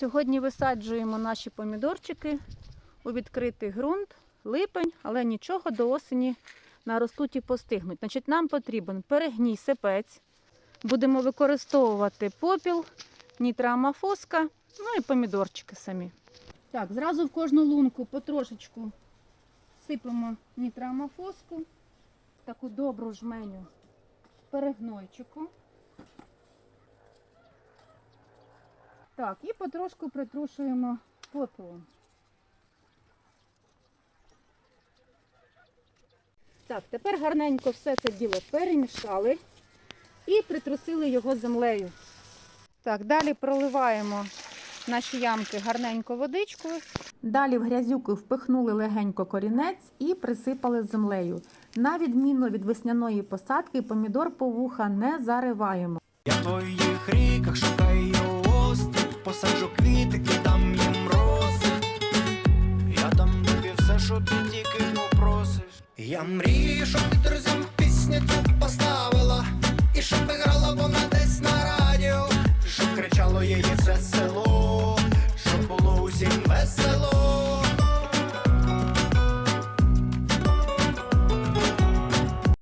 Сьогодні висаджуємо наші помідорчики у відкритий ґрунт, липень, але нічого до осені наростуть і постигнуть. Значить, нам потрібен перегній сипець. Будемо використовувати попіл, нітроамофоска, ну і помідорчики самі. Так, зразу в кожну лунку потрошечку сипемо нітроамофоску, таку добру жменю перегнойчику. Так, і потрошку притрушуємо попелом. Так, тепер гарненько все це діло перемішали і притрусили його землею. Так, далі проливаємо наші ямки гарненько водичкою. Далі в грязюку впихнули легенько корінець і присипали землею. На відміну від весняної посадки, помідор по вуха не зариваємо. Я посаджу там є дам їм рози. Я там тобі все, що ти тільки попросиш. Я мрію, щоб друзям пісню цю поставила, і щоб грала вона десь на радіо, щоб кричало її все село, щоб було усім весело.